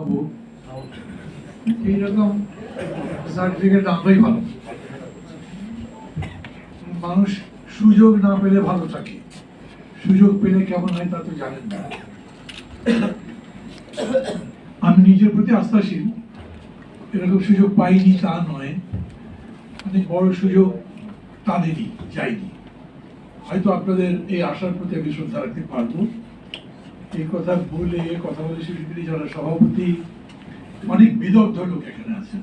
বাবু এইরকম সার্টিফিকেট আমরাই ভালো। মানুষ সুযোগ না পেলে ভালো থাকে। সুযোগ পেলে কেমন হয় তা তো জানেন না। আমি নিজের প্রতি আস্থাশীল। এরকম সুযোগ পাইনি তা নয়। অনেক বড় সুযোগ তাদেরই যায়নি হয়তো আপনাদের এই আশার প্রতি আমি শ্রদ্ধা রাখতে পারব। এই কথা বলে কথা বলে শিল্পী যারা সভাপতি অনেক বিদগ্ধ লোক এখানে আছেন।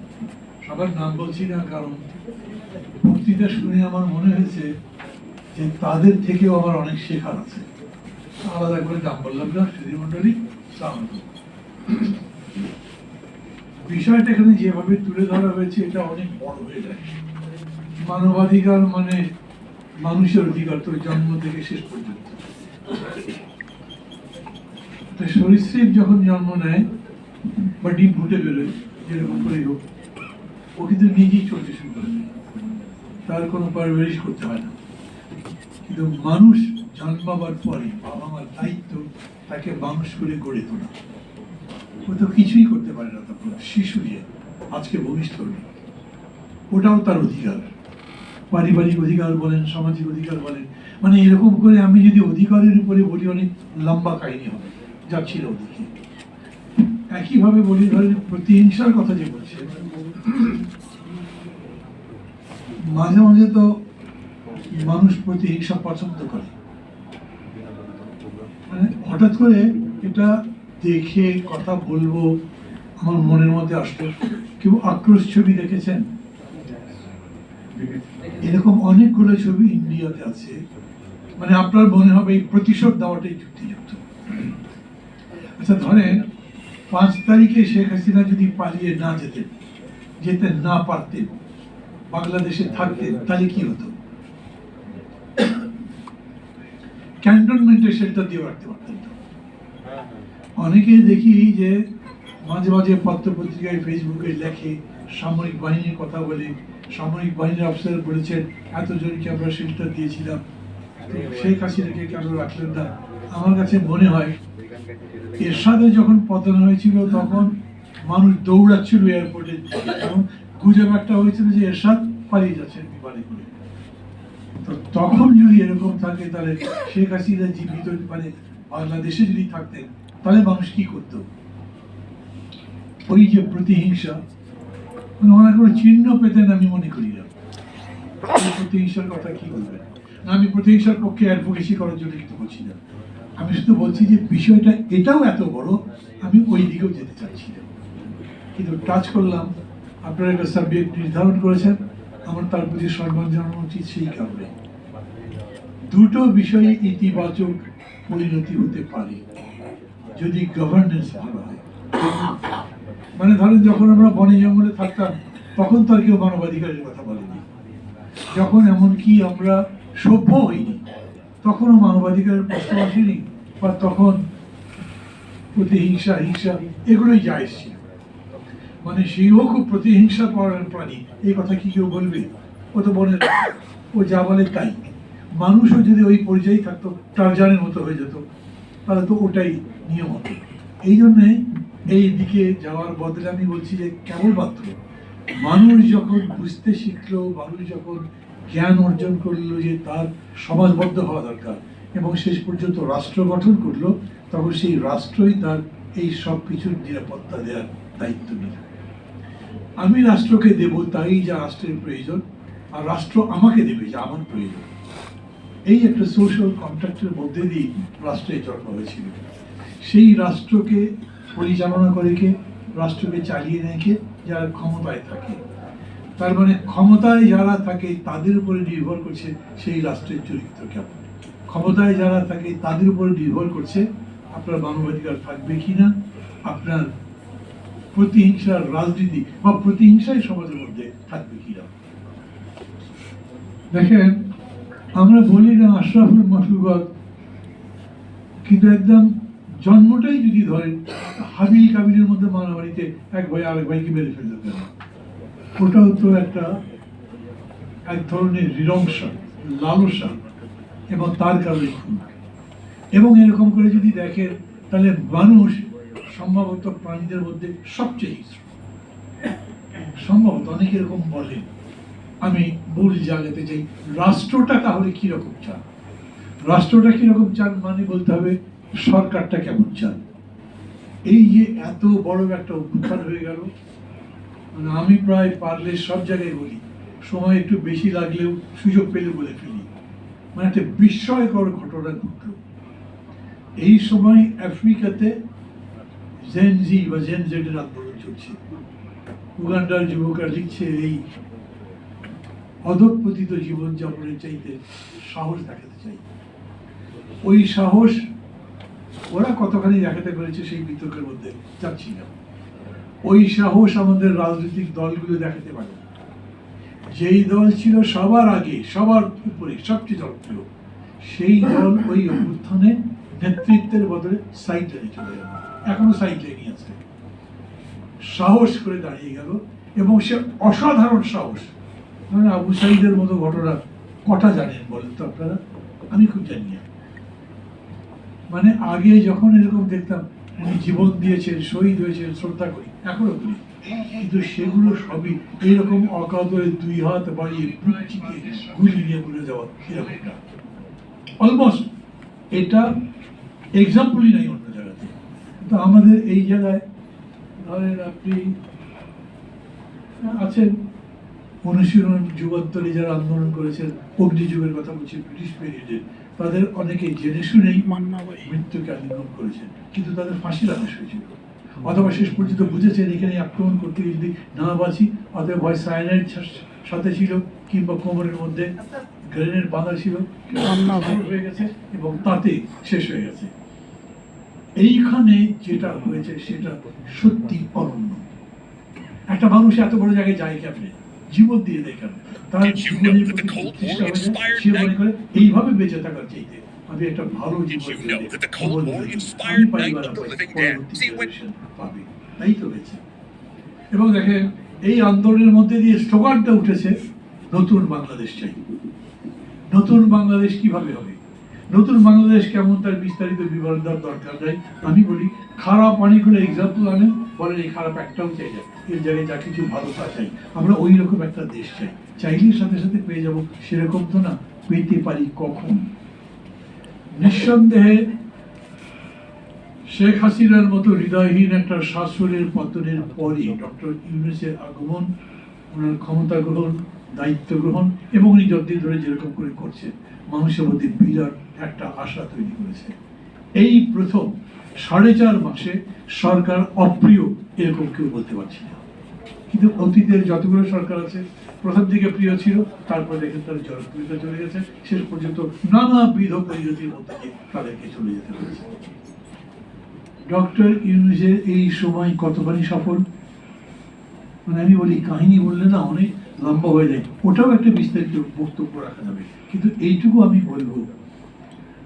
সবার নাম বলছি না, কারণ বক্তৃতা শুনে আমার মনে হয়েছে যে তাদের থেকেও আমার অনেক শেখার আছে। আলাদা করে নাম বললাম না সুধীমণ্ডলী বিষয়টা এখানে যেভাবে তুলে ধরা হয়েছে, এটা অনেক বড় হয়ে যায়। মানবাধিকার মানে মানুষের অধিকার, তো জন্ম থেকে শেষ পর্যন্ত। তো সরীসৃপ যখন জন্ম নেয়, বা ডিম ফুটে বেরোয়, যেরকম করেই হোক, ও কিন্তু নিজেই চলতে শুরু করে। তার কোনো পারভারিশ করতে হয় না। কিন্তু মানুষ জন্মাবার পরে বাবা মার দায়িত্ব তাকে মানুষ করে গড়ে তোলা। ও তো কিছুই করতে পারে না তখন, শিশু যে, আজকে ভবিষ্যৎ ওটাও তার অধিকার। পারিবারিক অধিকার বলেন, সামাজিক অধিকার বলেন মানে এরকম করে আমি যদি অধিকারের উপরে বলি, অনেক লম্বা কাহিনী হবে। যাচ্ছিল ওদিকে একইভাবে বলি? ধরেন, প্রতিহিংসার কথা যে বলছে। মাঝে মাঝে তো মানুষ প্রতিহিংসা পছন্দ করে। মানে হঠাৎ করে এটা দেখে কথা বলব, আমার মনের মধ্যে আসলো। কেউ আক্রোশ ছবি দেখেছেন? এরকম অনেকগুলো ছবি ইন্ডিয়াতে আছে। মানে আপনার মনে হবে এই প্রতিশোধ দেওয়াটাই যুক্তিযুক্ত। আচ্ছা ধরেন পাঁচ তারিখে শেখ হাসিনা যদি পালিয়ে না যেতেন যেতে না পারতেন, বাংলাদেশে থাকতেন, তাহলে কি হতো দিয়ে রাখতে পারতেন তো। অনেকে দেখি যে মাঝে মাঝে পত্র পত্রিকায় ফেসবুকে লেখে, সামরিক বাহিনীর কথা বলে, সামরিক বাহিনীর অফিসার বলেছেন, এতজনকে আমরা শেল্টার দিয়েছিলাম শেখ হাসিনাকে কেন রাখলেন না আমার কাছে মনে হয় এরশাদের যখন পতন হয়েছিল, তখন মানুষ দৌড়াচ্ছিল এয়ারপোর্টে এবং গুজব একটা হয়েছিল যে এরশাদ পালিয়ে যাচ্ছেন বিমানে করে। তো তখন যদি এরকম থাকে, তাহলে শেখ হাসিনা জীবিত মানে বাংলাদেশে যদি থাকতেন, তাহলে মানুষ কি করত? ওই যে প্রতিহিংসা ওনার কোনো চিহ্ন পেতেন আমি মনে করি না। প্রতিহিংসার কথা কি বলবেন? আমি প্রতিহিংসার পক্ষে অ্যাডভোকেসি করার জন্য কিন্তু বলছি না। আমি শুধু বলছি যে বিষয়টা এটাও এত বড়, আমি ওই দিকেও যেতে চাচ্ছি না। কিন্তু টাচ করলাম, আপনারা একটা সাবজেক্ট নির্ধারণ করেছেন, আমার তার প্রতি সম্মান জানানো উচিত সেই কারণে। দুটো বিষয়ে ইতিবাচক পরিণতি হতে পারে, যদি গভর্নেন্স ভালো হয়। মানে ধরেন যখন আমরা বনে জঙ্গলে থাকতাম, তখন তো আর কেউ মানবাধিকারের কথা বলেনি। যখন এমনকি আমরা সভ্য হইনি, তখনও মানবাধিকারের প্রশ্ন আসেনি। বা তখন প্রতিহিংসা, হিংসা এগুলোই যা এসছিল। মানে সেও খুব প্রতিহিংসা পরায়ণ প্রাণী। এই কথা কি কেউ বলবে? ও তো বলে ও যা বলে তাই। মানুষও যদি ওই পরিচয় থাকতো টারজানের মতো হয়ে যেত। তাহলে তো ওটাই নিয়ম হতো। এই জন্যে এই দিকে যাওয়ার বদলে আমি বলছি যে কেবলমাত্র মানুষ যখন বুঝতে শিখলো, মানুষ যখন জ্ঞান অর্জন করল যে তার সমাজবদ্ধ হওয়া দরকার এবং শেষ পর্যন্ত রাষ্ট্র গঠন করল, তখন সেই রাষ্ট্রই তার এই সব কিছুর নিরাপত্তা দেওয়ার দায়িত্ব নিল। আমি রাষ্ট্রকে দেব তাই যা রাষ্ট্রের প্রয়োজন, আর রাষ্ট্র আমাকে দেবে যা আমার প্রয়োজন। এই একটা সোশ্যাল কন্ট্রাক্টের মধ্যে দিয়ে রাষ্ট্রের জন্ম হয়েছিল। সেই রাষ্ট্রকে পরিচালনা করে কে? রাষ্ট্রকে চালিয়ে কে? যারা ক্ষমতায় থাকে। তার মানে ক্ষমতায় যারা থাকে, তাদের উপরে নির্ভর করছে সেই রাষ্ট্রের চরিত্র কেমন। ক্ষমতায় যারা থাকে, তাদের উপরে নির্ভর করছে আপনার মানবাধিকার থাকবে কিনা, আপনার প্রতিহিংসার রাজনীতি বা প্রতিহিংসাই সমাজের মধ্যে থাকবে কিনা। দেখেন, আমরা বলি না আশরাফুল মখলুকত কিন্তু একদম জন্মটাই যদি ধরেন, হাবিল কাবিলের মধ্যে মারামারিতে এক ভাই আরেক ভাইকে মেরে ফেলতে কেন? ওটাও তো একটা এক ধরনের হৃদংসা লালসা। এবং তার কারণে খুন এবং এরকম করে যদি দেখেন তাহলে মানুষ সম্ভবত প্রাণীদের মধ্যে সবচেয়ে হিংস্র। সম্ভবত অনেকে এরকম বলেন আমি ভুল জায়গাতে যাই রাষ্ট্রটা তাহলে কীরকম চান? রাষ্ট্রটা কীরকম চান মানে বলতে হবে, সরকারটা কেমন চান? এই যে এত বড় একটা অভ্যুত্থান হয়ে গেল মানে আমি প্রায় পারলে সব জায়গায় বলি, সময় একটু বেশি লাগলেও সুযোগ পেলে বলে ফেলি। মানে একটা বিস্ময়কর ঘটনা ঘটল। এই সময় আফ্রিকাতে জেনজি বা জেন জেডের আন্দোলন চলছে। উগান্ডার যুবকরা লিখছে এই অধপতিত জীবনযাপনের চাইতে সাহস দেখাতে চাই। ওই সাহস ওরা কতখানি দেখাতে পেরেছে সেই বিতর্কের মধ্যে যাচ্ছি না। ওই সাহস আমাদের রাজনৈতিক দলগুলো দেখাতে পারে না। যেই দল ছিল সবার আগে, সবার উপরে সবচেয়ে জনপ্রিয়, সেই দল ওই অভ্যুত্থানে নেতৃত্বের বদলে সাইড লাইনে চলে গেল। এখনও সাইড লাইনই আছে। সাহস করে দাঁড়িয়ে গেল এবং সে অসাধারণ সাহস। মানে আবু সাইদের মতো ঘটনা কটা জানেন বলেন তো আপনারা? আমি খুব জানি মানে আগে যখন এরকম দেখতাম উনি জীবন দিয়েছেন, শহীদ হয়েছেন, শ্রদ্ধা করি, এখনও করি। কিন্তু সেগুলো সবই এইরকম অকাদরে দুই হাত বাড়িয়ে চিতিয়ে গুলি নিয়ে মরে যাওয়া এরকমটা অলমোস্ট এটা এক্সাম্পলই নাই অন্য জায়গাতে। তো আমাদের এই জায়গায় ধরেন আপনি আছেন অনুশীলন যুগোত্তরে যারা আন্দোলন করেছেন অগ্নি যুগের কথা বলছি ব্রিটিশ পিরিয়ডে তাদের অনেকে জেনে শুনেই মৃত্যুকে আলিঙ্গন করেছেন কিন্তু তাদের ফাঁসির আদেশ হয়েছিল। অথবা শেষ পর্যন্ত বুঝেছেন এখানে আক্রমণ করতে গিয়ে যদি না বাঁচি অতএব হয় সায়ানাইড সাথে ছিল কিংবা কোমরের মধ্যে গ্রেনেড বাঁধা ছিল হয়ে। গেছে এবং তাতে শেষ হয়ে গেছে। এইখানে যেটা হয়েছে সেটা সত্যি অনন্য। একটা মানুষ এত বড় জায়গায় যায় কেমনে? জীবন দিয়ে দেয় কেন তার জীবনের প্রতি হয়ে যায়, সে মনে করে এইভাবে বেঁচে থাকার চাইতে আমি একটা ভালো জীবন you know that the Cold War inspired Night of the Living Dead? See, when- পাবে। তাই তো হয়েছে। এবং দেখেন এই আন্দোলনের মধ্যে দিয়ে স্লোগানটা উঠেছে নতুন বাংলাদেশ চাই। নতুন বাংলাদেশ কীভাবে হবে? নতুন বাংলাদেশ কেমন তার বিস্তারিত বিবরণ দেওয়ার দরকার নাই। আমি বলি খারাপ অনেকগুলো এক্সাম্পল আনেন বলেন এই খারাপ একটাও চাই না। এর জায়গায় যা কিছু ভালো তা চাই। আমরা ওই রকম একটা দেশ চাই। চাইলে সাথে সাথে পেয়ে যাব সেরকম তো না। পেতে পারি কখন? নিঃসন্দেহে শেখ হাসিনার মতো হৃদয়হীন একটা শাসনের পতনের পরে ডক্টর ইউনুসের আগমন, ওনার ক্ষমতা গ্রহণ, দায়িত্ব গ্রহণ এবং উনি যতদিন ধরে যেরকম করে করছেন মানুষের মধ্যে বিরাট একটা আশা তৈরি করেছে এই প্রথম সাড়ে চার মাসে সরকার অপ্রিয়, এরকম কেউ বলতে পারছি না। কিন্তু অতীতের যতগুলো সরকার আছে, প্রথম দিকে প্রিয় ছিল, তারপর দেখেন তার জনপ্রিয়তা চলে গেছে। শেষ পর্যন্ত নানাবিধ পরিণতির মধ্যে তাদেরকে চলে যেতে হয়েছে। ডক্টর ইউনুসের এই সময় কতখানি সফল? মানে আমি বলি, কাহিনী বললে না অনেক লম্বা হয়ে যায়। ওটাও একটা বিস্তারিত বক্তব্য রাখা যাবে। কিন্তু এইটুকু আমি বলব,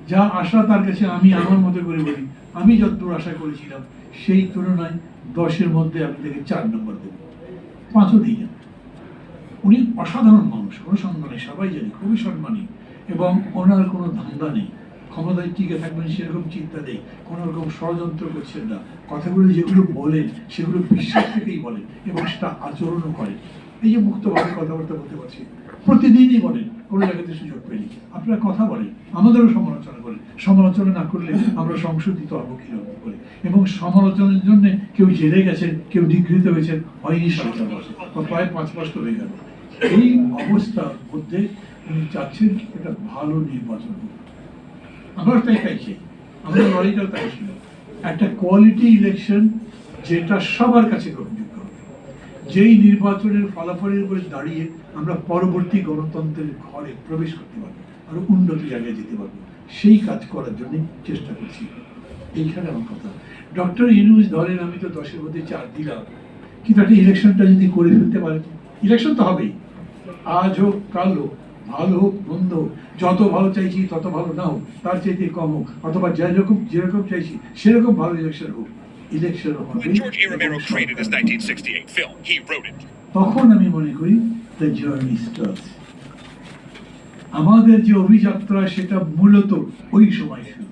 যা আশা তার কাছে আমি আমার মতো করে বলি, আমি যতদূর আশা করেছিলাম, সেই তুলনায় দশের মধ্যে আমি তাকে চার নম্বর দেবো। পাঁচও দিয়ে যান উনি অসাধারণ মানুষ অনুসন্ধানে সবাই জানি, খুবই সম্মানী এবং ওনার কোনো ধান্দা নেই। ক্ষমতায় টিকে থাকবেন সেরকম চিন্তা নেই। কোনো রকম ষড়যন্ত্র করছেন না। কথাগুলো যেগুলো বলেন, সেগুলো বিশ্বাস থেকেই বলেন এবং সেটা আচরণও করেন। এই যে মুক্তভাবে কথাবার্তা বলতে পারছি, প্রতিদিনই বলেন। জায়গাতে সুযোগ পেলি আপনারা কথা বলেন, আমাদেরও সমালোচনা করেন। সমালোচনা না করলে আমরা সংশোধিত হব কীরকম করে এবং সমালোচনার জন্য কেউ জেলে গেছেন, কেউ নিগৃহীত হয়েছেন, হয়নি বা প্রায় পাঁচ মাস তো হয়ে গেল। এই অবস্থার মধ্যে উনি চাচ্ছেন একটা ভালো নির্বাচন আমরা তাই চাইছি আমাদের লড়াইটাও তাই ছিল। একটা কোয়ালিটি ইলেকশন যেটা সবার কাছে হবে যেই নির্বাচনের ফলাফলের উপরে দাঁড়িয়ে আমরা পরবর্তী গণতন্ত্রের ঘরে প্রবেশ করতে পারব, আরও উন্নত জায়গায় যেতে পারব, সেই কাজ করার জন্য চেষ্টা করছি। এইখানে আমার কথা। ডক্টর ইউনুস ধরেন, আমি তো দশের মধ্যে চার দিলাম, কিন্তু একটা ইলেকশনটা যদি করে ফেলতে পারে ইলেকশন তো হবেই। আজ হোক, কাল হোক, ভালো হোক, মন্দ হোক, যত ভালো চাইছি তত ভালো না হোক, তার চাইতে কম হোক, অথবা যেরকম যেরকম চাইছি, সেরকম ভালো ইলেকশন হোক। When George A. Romero created his 1968 film, he wrote it. তখন আমি মনে করি দ্য জার্নি স্টার্টস আমাদের যে অভিযাত্রা সেটা মূলত ওই সময় ছিল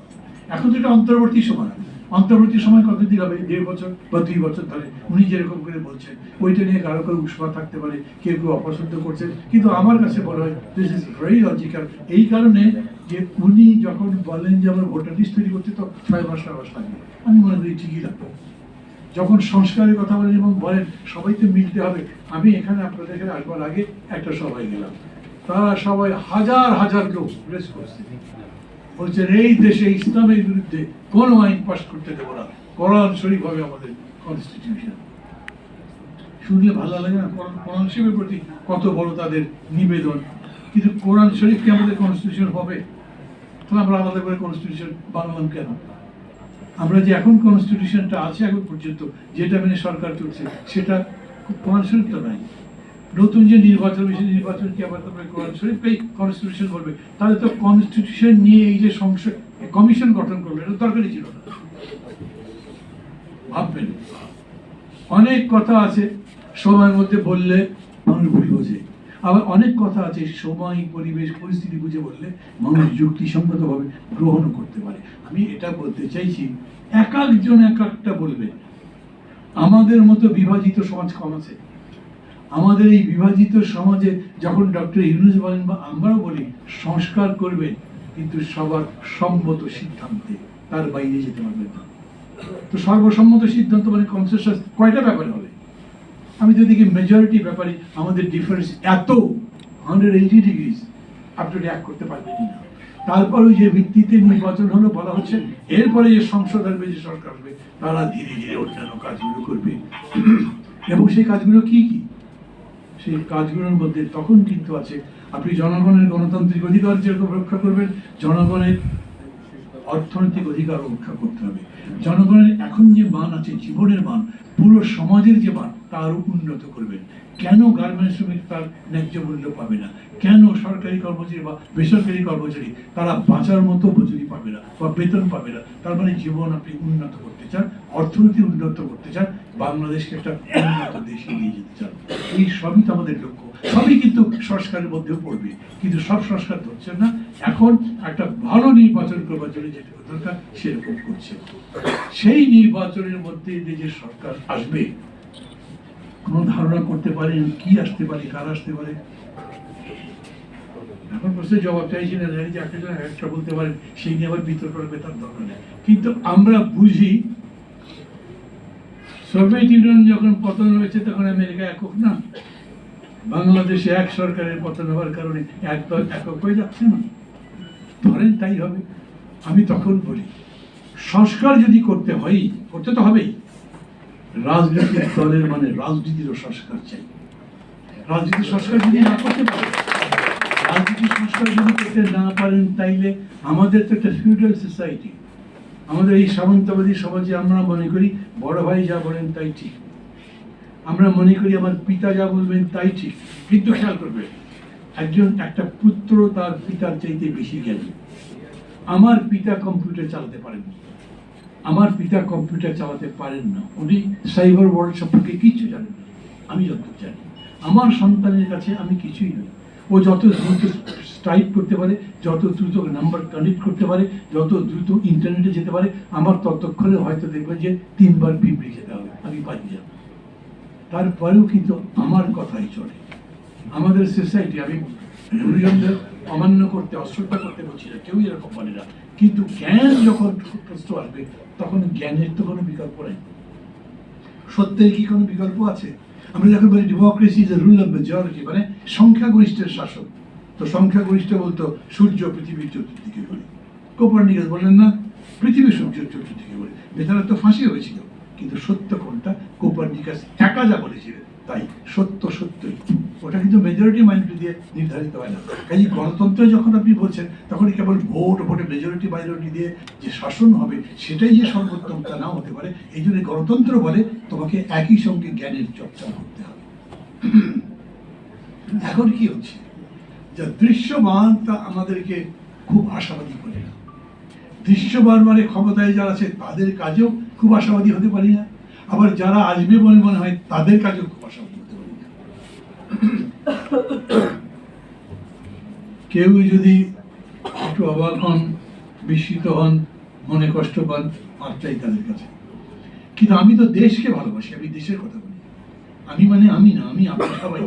এখন তো এটা অন্তর্বর্তী সময় অন্তর্বর্তী সময় কত কতদিন হবে? দেড় বছর বা দুই বছর ধরে। উনি যেরকম করে বলছেন, ওইটা নিয়ে কারও কারও উৎসাহ থাকতে পারে, কেউ কেউ অপছন্দ করছেন। কিন্তু আমার কাছে বলা হয় দিস ইজ ভেরি লজিক্যাল এই কারণে যে উনি যখন বলেন যে আমার ভোটার লিস্ট তৈরি করতে, তো ছয় মাস ছয় মাস লাগবে আমি মনে করি ঠিকই লাগবে। যখন সংস্কারের কথা বলেন এবং বলেন, সবাই তো মিলতে হবে। আমি এখানে আপনাদের এখানে আসবার আগে একটা সবাই গেলাম। তারা সবাই হাজার হাজার লোক প্রেস করছে। বলছেন এই দেশে ইসলামের বিরুদ্ধে কোনো আইন পাশ করতে দেবো না। কোরআন শরীফ হবে আমাদের কনস্টিটিউশন শুনলে ভালো লাগে না? কোরআন কোরআন শরীফের প্রতি কত বড় তাদের নিবেদন। কিন্তু কোরআন শরীফ কি আমাদের কনস্টিটিউশন হবে? তাহলে আমরা আলাদা করে কনস্টিটিউশন বানালাম কেন? আমরা যে এখন কনস্টিটিউশনটা আছে এখন পর্যন্ত, যেটা মেনে সরকার চলছে, সেটা কোরআন শরীফ তো নাই। নতুন যে নির্বাচন হয়েছে নির্বাচন কি আবার তারপরে কোরআন শরীফকেই কনস্টিটিউশন বলবে। তাহলে তো কনস্টিটিউশন নিয়ে এই যে সংসদ কমিশন গঠন করবে এটা দরকারই ছিল না। ভাববেন। অনেক কথা আছে, সময়ের মধ্যে বললে মানুষ ভুল বোঝে। আবার অনেক কথা আছে, সময়, পরিবেশ, পরিস্থিতি বুঝে বললে মানুষ যুক্তিসঙ্গতভাবে গ্রহণ করতে পারে। আমি এটা বলতে চাইছি, এক একজন এক একটা বলবে। আমাদের মতো বিভাজিত সমাজ কম আছে। আমাদের এই বিভাজিত সমাজে যখন ডক্টর ইউনুস বলেন বা আমরাও বলি, সংস্কার করবেন কিন্তু সবার সম্মত সিদ্ধান্তে তার বাইরে যেতে পারবে না। তো সর্বসম্মত সিদ্ধান্ত মানে কনসেনসাস কয়টা ব্যাপারে হবে? আমি যদি দেখি মেজরিটি ব্যাপারে আমাদের ডিফারেন্স এত হান্ড্রেড এইটি ডিগ্রিজ আপনি এক করতে পারবেনই না তারপরে যে ভিত্তিতে নির্বাচন হলো বলা হচ্ছে, এরপরে যে সংসদ আসবে, যে সরকার আসবে, তারা ধীরে ধীরে অন্যান্য কাজগুলো করবে। এবং সেই কাজগুলো কি কি? সেই কাজগুলোর মধ্যে তখন কিন্তু আছে। আপনি জনগণের গণতান্ত্রিক অধিকার যেরকম রক্ষা করবেন, জনগণের অর্থনৈতিক অধিকার রক্ষা করতে হবে। জনগণের এখন যে মান আছে, জীবনের মান, পুরো সমাজের যে মান, তারও উন্নত করবেন। কেন গার্মেন্টস শ্রমিক তার ন্যায্য মূল্য পাবে না? কেন সরকারি কর্মচারী বা বেসরকারি কর্মচারী তারা বাঁচার মতো মজুরি পাবে না বা বেতন পাবে না? তার মানে জীবন আপনি উন্নত করতে চান, অর্থনীতি উন্নত করতে চান বাংলাদেশকে একটা উন্নত দেশে নিয়ে যেতে চান। এই সবই তো আমাদের লক্ষ্য। সবই কিন্তু সংস্কারের মধ্যেও পড়বে। কিন্তু সব সংস্কার ধরছেন না। এখন একটা ভালো নির্বাচন করবার জন্য যেটা দরকার, সেরকম করছে। সেই নির্বাচনের মধ্যে দিয়ে যে সরকার আসবে, কোনো ধারণা করতে পারেন কি আসতে পারে, কার আসতে পারে? এখন প্রশ্নের জবাব চাইছি না, জানি যে একটা একটা বলতে পারেন, সেই নিয়ে আবার বিতর্ক করবে তার দরকার নেই। কিন্তু আমরা বুঝি সোভিয়েত ইউনিয়ন যখন পতন হয়েছে, তখন আমেরিকা একক না। বাংলাদেশে এক সরকারের পতন হওয়ার কারণে এক দল একক হয়ে যাচ্ছে না। ধরেন তাই হবে। আমি তখন বলি, সংস্কার যদি করতে হয়, করতে তো হবেই। রাজনৈতিক দলের মানে রাজনীতিরও সংস্কার চাই। রাজনীতি সংস্কার যদি না করতে পারে রাজনীতি সংস্কার যদি করতে না পারেন, তাইলে আমাদের তো একটা ফিউডাল সোসাইটি। আমাদের এই সামন্তবাদী সমাজে আমরা মনে করি, বড় ভাই যা বলেন তাই ঠিক। আমরা মনে করি আমার পিতা যা বলবেন তাই ঠিক, কিন্তু খেয়াল করবে, একজন, একটা পুত্র তার পিতার চাইতে বেশি জ্ঞানী। আমার পিতা কম্পিউটার চালাতে পারেন আমার পিতা কম্পিউটার চালাতে পারেন না। উনি সাইবার ওয়ার্ল্ড সম্পর্কে কিছু জানেন না। আমি যত জানি, আমার সন্তানের কাছে আমি কিছুই নই। ও যত টাইপ করতে পারে, যত দ্রুত নাম্বার কানেক্ট করতে পারে, যত দ্রুত ইন্টারনেটে যেতে পারে, আমার ততক্ষণে হয়তো দেখবেন যে তিনবার পিঁপড়ে যেতে হবে, আমি পারি না তারপরেও কিন্তু আমার কথাই চলে। আমাদের সোসাইটি আমি হরিজনদের অমান্য করতে, অশ্রদ্ধা করতে বলছি না, কেউই এরকম বলে না। কিন্তু জ্ঞান যখন প্রশ্ন আসবে, তখন জ্ঞানের তো কোনো বিকল্প নেই। সত্যের কি কোনো বিকল্প আছে? আমরা যখন বলি democracy is rule of majority মানে সংখ্যাগরিষ্ঠের শাসন তো সংখ্যাগরিষ্ঠ বলতো সূর্য পৃথিবীর চতুর্দিকে ঘুরে। কোপার্নিকাস বললেন না পৃথিবী সূর্যের চতুর্দিকে ঘুরে। বেচারা তো ফাঁসি হয়েছিল, কিন্তু সত্য কোনটা? কোপার্নিকাস একা যা বলেছিলেন, তাই সত্য সত্যই। ওটা কিন্তু মেজরিটি মাইনরিটি দিয়ে নির্ধারিত হয় না। কাজে গণতন্ত্র যখন আপনি বলছেন তখন কেবল ভোট, ভোটে মেজরিটি মাইনরিটি দিয়ে যে শাসন হবে, সেটাই যে সর্বোত্তম তা নাও হতে পারে, এই জন্য গণতন্ত্র বলে তোমাকে একই সঙ্গে জ্ঞানের চর্চা করতে হবে। এখন কি হচ্ছে? যা দৃশ্যমান তা আমাদেরকে খুব আশাবাদী করে না। দৃশ্যমান মানে ক্ষমতায় যারা আছে, তাদের কাজেও খুব আশাবাদী হতে পারি না। আবার যারা আসবে বলে মনে হয়, তাদের কাজেও খুব আশাবাদী হতে পারি না। কেউ যদি একটু অবাক হন, বিস্মিত হন, মনে কষ্ট পান মাত্রাই তাদের কাছে। কিন্তু আমি তো দেশকে ভালোবাসি, আমি দেশের কথা বলি। আমি মানে আমি না, আমি আমরা সবাই।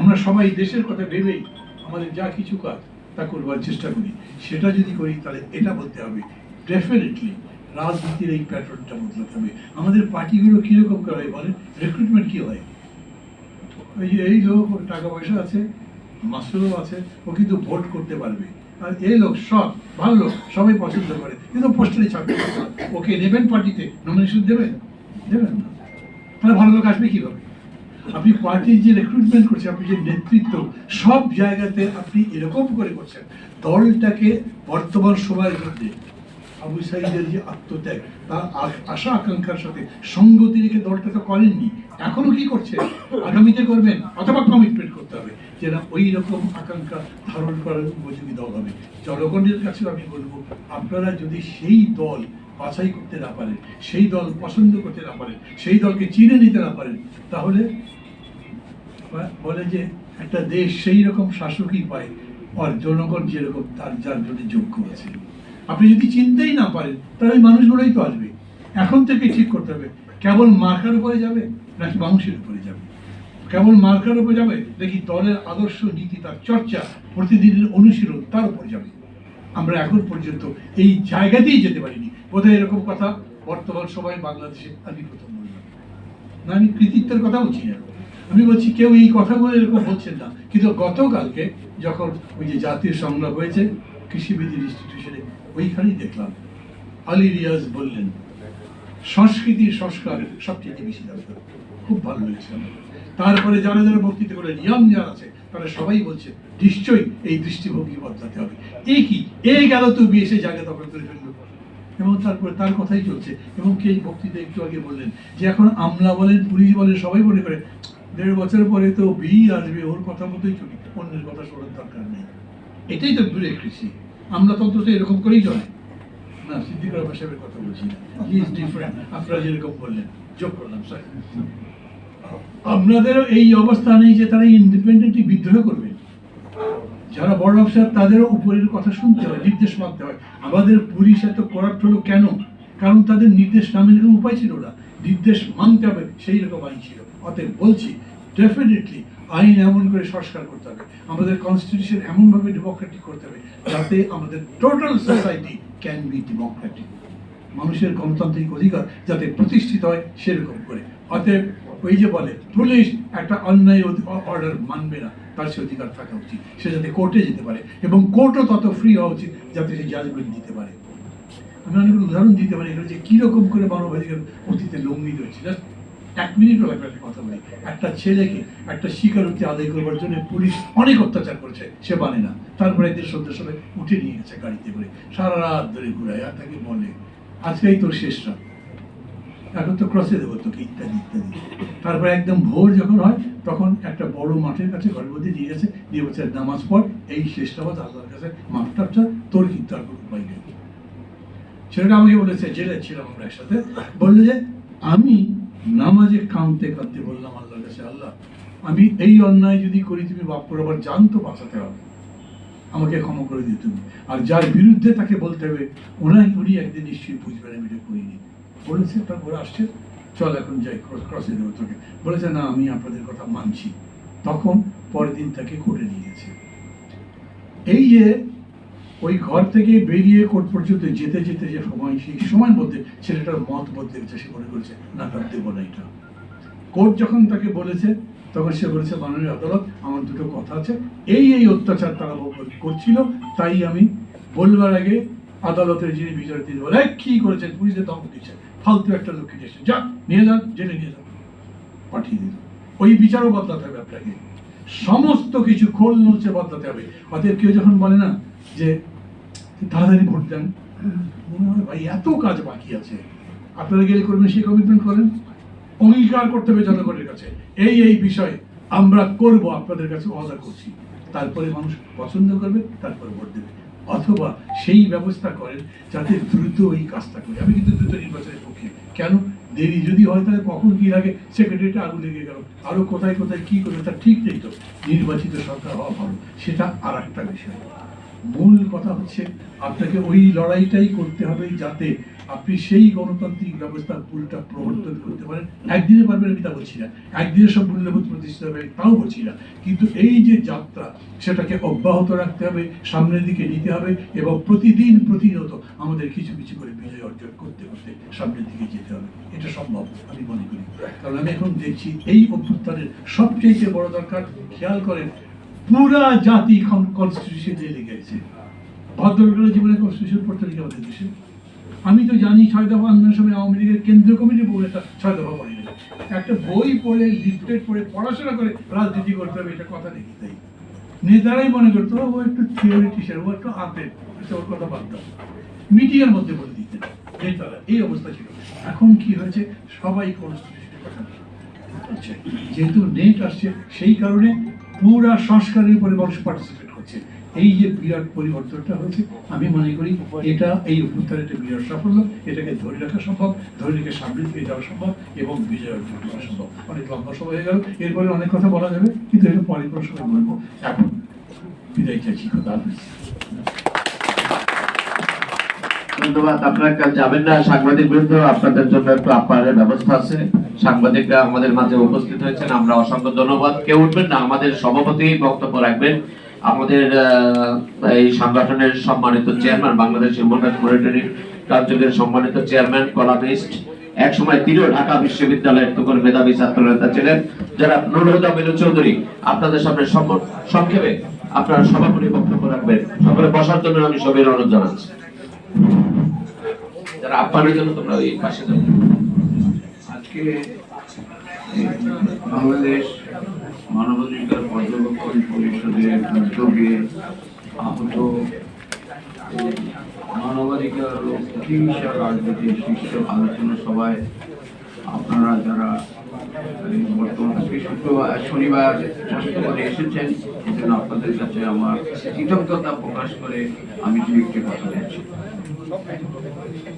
আমরা সবাই দেশের কথা ভেবেই আমাদের যা কিছু কাজ, তা করবার চেষ্টা করি। সেটা যদি করি, তাহলে এটা বলতে হবে। ডেফিনেটলি রাজনীতির এই প্যাটার্নটা বদলাতে হবে। আমাদের পার্টিগুলো কীরকম করে হয় রিক্রুটমেন্ট কি হয়? ওই যে এই লোক টাকা পয়সা আছে মাস্টারও আছে, ও কিন্তু ভোট করতে পারবে। আর এই লোক সব ভালো লোক, সবাই পছন্দ করে। কিন্তু পোস্টারে ছাপবে ওকে নেবেন পার্টিতে? নমিনেশন দেবেন? দেবেন না। তাহলে ভালো লোক আসবে কীভাবে? আপনি পার্টির যে রিক্রুটমেন্ট করছেন, আপনি যে নেতৃত্ব, সব জায়গাতে আপনি এরকম করে করছেন। দলটাকে বর্তমান সময়ের মধ্যে আবু সাইদের যে আত্মত্যাগ, তার আশা আকাঙ্ক্ষার সাথে সঙ্গতি রেখে দলটা তো করেননি? এখনও কি করছেন আগামীতে করবেন? অথবা কমিটমেন্ট করতে হবে যে না, ওই রকম আকাঙ্ক্ষা ধারণ করার উপযোগী দল হবে। জনগণের কাছে আমি বলব, আপনারা যদি সেই দল বাছাই করতে না পারে, সেই দল পছন্দ করতে না পারে, সেই দলকে চিনে নিতে না পারেন তাহলে বলে যে একটা দেশ সেই রকম শাসকই পায় আর জনগণ যেরকম তার, যার জন্য যোগ্য আছে। আপনি যদি চিনতেই না পারেন, তাহলে ওই মানুষগুলোই তো আসবে। এখন থেকে ঠিক করতে হবে, কেবল মার্কার উপরে যাবে নাকি মানুষের উপরে যাবে? কেবল মার্কার উপরে যাবে নাকি দলের আদর্শ নীতি, তার চর্চা, প্রতিদিনের অনুশীলন তার উপর যাবে? আমরা এখন পর্যন্ত এই জায়গাতেই যেতে পারিনি। বোধহয় এরকম কথা বর্তমান সময়ে বাংলাদেশে আমি প্রথম বললাম। না, আমি কৃতিত্বের কথা বলছি না। আমি বলছি কেউ এই কথাগুলো এরকম বলছেন না। কিন্তু গতকালকে যখন ওই যে জাতীয় সংলাপ হয়েছে কৃষিবিধি ইনস্টিটিউশনে ওইখানেই দেখলাম আলী রিয়াজ বললেন সংস্কৃতির সংস্কার সবচেয়ে বেশি দরকার। খুব ভালো লেগেছে তারপরে যারা যারা বক্তৃতা করে, নিয়ম যারা আছে, তারা সবাই বলছে, নিশ্চয়ই এই দৃষ্টিভঙ্গি বদলাতে হবে। এই কি? এই গেল তুমি এসে জায়গা দখল করে ফেলল। এবং তারপরে তার কথাই চলছে। এবং কে বক্তৃতা একটু আগে বললেন যে এখন আমলা বলেন, পুলিশ বলেন, সবাই মনে করে দেড় বছর পরে তো বিই আসবে, ওর কথা মতোই চলি, অন্যের কথা শোনার দরকার নেই। এটাই তো দূরে কৃষি। আমলাতন্ত্র তো এরকম করেই চলে। না, সিদ্দিকুর রহমান সাহেবের কথা বলছি আপনারা যেরকম বললেন। যোগ করলাম স্যার আপনাদেরও এই অবস্থা নেই যে তারা ইন্ডিপেন্ডেন্টলি বিদ্রোহ করবে। যারা বড় অফিসার, তাদেরও উপরের কথা শুনতে হয়, নির্দেশ মানতে হয়। আমাদের পুলিশ এত করাপ্ট হলো কেন? কারণ তাদের নির্দেশ না মেনে উপায় ছিল না। নির্দেশ মানতে হবে, সেই রকম আইন ছিল। অতএব বলছি ডেফিনেটলি আইন এমন করে সংস্কার করতে হবে। আমাদের কনস্টিটিউশন এমনভাবে ডেমোক্রেটিক করতে হবে, যাতে আমাদের total society can be democratic মানুষের গণতান্ত্রিক অধিকার যাতে প্রতিষ্ঠিত হয়, সেরকম করে। অতএব ওই যে বলে, পুলিশ একটা অন্যায় অর্ডার মানবে না। তার সে অধিকার থাকা উচিত। সে যাতে কোর্টে যেতে পারে এবং কোর্টও তত ফ্রি হওয়া উচিত যাতে সে জাজমেন্ট দিতে পারে। আমি অনেকগুলো উদাহরণ দিতে পারি এগুলো যে কীরকম করে মানবাধিকার অতীতে লঙ্ঘিত হয়েছে। জাস্ট এক মিনিটও লাগবে একটা কথা বলি। একটা ছেলেকে একটা স্বীকারোক্তি আদায় করবার জন্য পুলিশ অনেক অত্যাচার করেছে, সে মানে না। তারপরে এদের সন্ধ্যে সময় উঠে নিয়ে গেছে গাড়িতে করে। সারা রাত ধরে ঘুরায় আর তাকে বলে, আজকেই তোর শেষ রাত। এখন তো ক্রসে দেবো তোকে, ইত্যাদি ইত্যাদি। তারপরে একদম ভোর যখন হয় তখন একটা বড় মাঠের কাছে ঘরের মধ্যে নিয়ে গেছে দিয়ে বলছে, নামাজ পড়, এই শেষ নামাজ আল্লাহর কাছে মাঠটা তোর কিন্তু আর কোনো উপায় নেই। ছেলেটা আমাকে বলেছে, জেলে ছিলাম আমরা একসাথে। বলল যে, আমি নামাজে কাঁদতে কাঁদতে বললাম আল্লাহর কাছে, আল্লাহ, আমি এই অন্যায় যদি করি, তুমি বাপুর আবার জান তো বাঁচাতে হবে। আমাকে ক্ষমা করে দিতে হবে আর যার বিরুদ্ধে তাকে বলতে হবে, ওনাই উনি একদিন নিশ্চয়ই বুঝবেন, আমি এটা করিনি। বলেছে, তারপরে আসছে। চল এখন যাই ক্রসে দেবো তোকে। বলেছে, না, আমি আপনাদের কথা মানছি। তখন পরের দিন তাকে কোর্টে নিয়ে গেছে। এই যে ওই ঘর থেকে বেরিয়ে কোর্ট পর্যন্ত যেতে যেতে যে সময়, সেই সময়ের মধ্যে ছেলেটার মত বদলে গেছে, সে মনে করেছে, না তার দেবো না এটা। কোর্ট যখন তাকে বলেছে, তখন সে বলেছে, মাননীয় আদালত, আমার দুটো কথা আছে। এই এই অত্যাচার তারা করছিল, তাই আমি বলবার আগে আদালতের যিনি বিচার তিনি বলে কি করেছেন? পুলিশে ধমক দিচ্ছে ফালতু একটা লোককে দিয়েছে যা নিয়ে যান জেলে নিয়ে যান। পাঠিয়ে দিল ওই বিচারও বদলাতে হবে আপনাকে। সমস্ত কিছু খোল নলছে বদলাতে হবে। অতএব কেউ যখন বলে না যে, তাড়াতাড়ি ভোট দেন, মনে হয় ভাই এত কাজ বাকি আছে। আপনারা গেলে করবেন সেই কমিটমেন্ট করেন। অঙ্গীকার করতে হবে জনগণের কাছে। এই এই বিষয় আমরা করব, আপনাদের কাছে অর্ডার করছি। তারপরে মানুষ পছন্দ করবে, তারপরে ভোট দেবে। অথবা সেই ব্যবস্থা করেন যাতে দ্রুত এই কাজটা করে। আমি কিন্তু দ্রুত নির্বাচনের পক্ষে। কেন? দেরি যদি হয় তাহলে কখন কি লাগে? সেক্রেটারিটা আগুন লেগে গেল। আরও কোথায় কোথায় কি করবে তার ঠিক নেই তো। নির্বাচিত সরকার হওয়া ভালো। সেটা আর একটা বিষয়। মূল কথা হচ্ছে, আপনাকে ওই লড়াইটাই করতে হবে যাতে আপনি সেই গণতান্ত্রিক ব্যবস্থা পুরোটা প্রবর্তন করতে পারেন। একদিনে পারবেন আমি তা বলছি না। একদিনে সব মূল্যবোধ প্রতিষ্ঠিত হবে, তাও বলছি না। কিন্তু এই যে যাত্রা, সেটাকে অব্যাহত রাখতে হবে, সামনের দিকে নিতে হবে এবং প্রতিদিন প্রতিনিয়ত আমাদের কিছু কিছু করে বিজয় অর্জন করতে করতে সামনের দিকে যেতে হবে। এটা সম্ভব, আমি মনে করি। কারণ আমি এখন দেখছি এই অভ্যুত্থানের সবচেয়ে বড় দরকার, খেয়াল করেন, পুরা জাতি কনস্টিটিউশন লেগে আছে। ভদ্রলোকের জীবনে কনস্টিটিউশন পড়তে লিখে আমাদের দেশে? আমি তো জানি ছয় দফা আন্দোলনের সময় আওয়ামী লীগের কেন্দ্রীয় কমিটি বলে ছয় দফা পড়ি একটা বই পড়ে, লিফলেট পড়ে, পড়াশোনা করে রাজনীতি করতে হবে, এটা কথা দেখি, তাই। নেতারাই মনে করতো, ও একটু থিওরিটিশিয়ান ও একটু আপেল ওর কথা বাদ দাও। মিডিয়ার মধ্যে বলে দিতেন নেতারা, এই অবস্থা ছিল। এখন কি হয়েছে? সবাই কনস্টিটিউশনের কথা যেহেতু নেট আসছে, সেই কারণে পুরা সংস্কারের উপরে মানুষ পার্টিসিপেট এই যে বিরাট পরিবর্তনটা হয়েছে, আমি মনে করি এটা এই অভ্যুত্থানের একটা বিরাট সাফল্য, এটাকে ধরে রাখা সম্ভব, ধরে রেখে সামনে দিকে যাওয়া সম্ভব এবং বিজয় অর্জন করা সম্ভব। অনেক লম্বা সময় হয়ে গেল, এরপরে অনেক কথা বলা যাবে, কিন্তু এটা পরে কোনো সময় বলব, এখন বিদায় চাইছি কথা ধন্যবাদ, আপনারা কাল যাবেন না, সাংবাদিক বৃন্দ, আপনাদের জন্য একটু আপ্যায়নের ব্যবস্থা আছে। সাংবাদিকরা আমাদের মাঝে উপস্থিত হয়েছেন, আমরা অসংখ্য ধন্যবাদ। কেউ উঠবেন না, আমাদের সভাপতি বক্তব্য রাখবেন। আমাদের এই সংগঠনের সম্মানিত চেয়ারম্যান, বাংলাদেশ হিউম্যান মনিটরিং কার্যকের সম্মানিত চেয়ারম্যান, কলামিস্ট এক সময় তিনিও ঢাকা বিশ্ববিদ্যালয়ের তুকর মেধাবী ছাত্র নেতা ছিলেন, যারা নুরুল আমিন চৌধুরী, আপনাদের সামনে সংক্ষেপে আপনারা সভাপতি বক্তব্য রাখবেন। সকলে বসার জন্য আমি সবাই অনুরোধ জানাচ্ছি। যারা আপ্যায়নের জন্য তোমরা ওই পাশে যাও। আজকে বাংলাদেশ মানবাধিকার পর্যবেক্ষণ পরিষদের উদ্যোগে আহত মানবাধিকার ও প্রতিহিংসা রাজনীতির শীর্ষ আলোচনা সভায় আপনারা যারা বর্তমান আজকে শুক্রবার, শনিবার স্বাস্থ্যবাদে এসেছেন এই জন্য আপনাদের কাছে আমার কৃতজ্ঞতা প্রকাশ করে আমি দু একটি কথা বলছি।